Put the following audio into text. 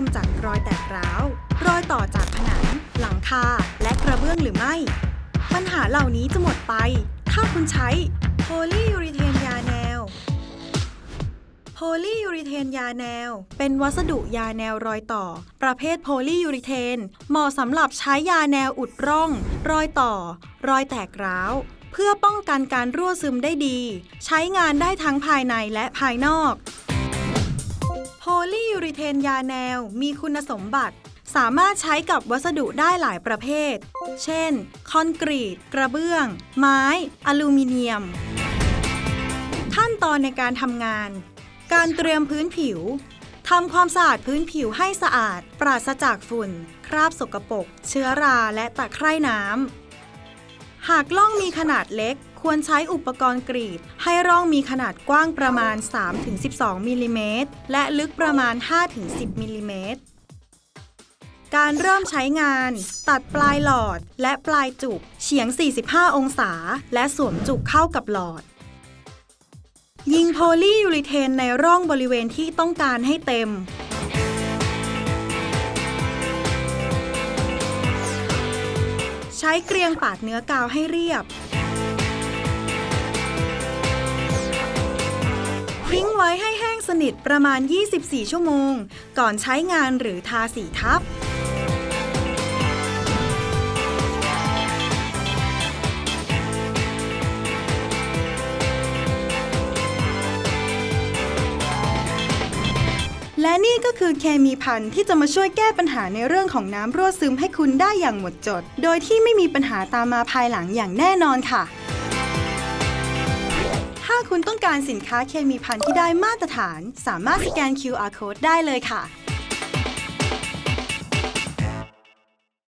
มจากรอยแตกร้าว รอยต่อจากผนัง หลังคา และกระเบื้องหรือไม่ ปัญหาเหล่านี้จะหมดไป ถ้าคุณใช้โพลียูริเทนยาแนวโพลียูริเทนยาแนว เป็นวัสดุยาแนวรอยต่อ ประเภทโพลียูริเทน เหมาะสำหรับใช้ยาแนวอุดร่อง รอยต่อ รอยแตกร้าว เพื่อป้องกันการรั่วซึมได้ดี ใช้งานได้ทั้งภายในและภายนอก ลียูริเทนยาแนว มีคุณสมบัติ สามารถใช้กับวัสดุได้หลายประเภท เช่น คอนกรีต กระเบื้อง ไม้ อลูมิเนียม ขั้นตอนในการทำงาน การเตรียมพื้นผิวทำความสะอาดพื้นผิวให้สะอาด ปราศจากฝุ่น คราบสกปรก เชื้อราและตะไคร่น้ำ หากร่องมีขนาดเล็ก ควรใช้อุปกรณ์กรีด ให้ร่องมีขนาดกว้างประมาณ 3-12มิลลิเมตรและลึกประมาณ 5-10มิลลิเมตรการเริ่มใช้งาน ตัดปลายหลอดและปลายจุกเฉียง 45 องศา และสวมจุกเข้ากับหลอด ยิงโพลียูริเทนในร่องบริเวณที่ต้องการให้เต็ม ใช้เกรียงปาดเนื้อกาวให้เรียบ สนิทประมาณ 24 ชั่วโมง ก่อนใช้งานหรือทาสีทับและนี่ก็คือเคมีพันธุ์ที่จะมาช่วยแก้ปัญหาในเรื่องของน้ำรั่วซึมให้คุณได้อย่างหมดจด โดยที่ไม่มีปัญหาตามมาภายหลังอย่างแน่นอนค่ะ คุณต้องการสินค้าเคมีพันธุ์ที่ได้มาตรฐาน สามารถสแกน QR code ได้เลยค่ะ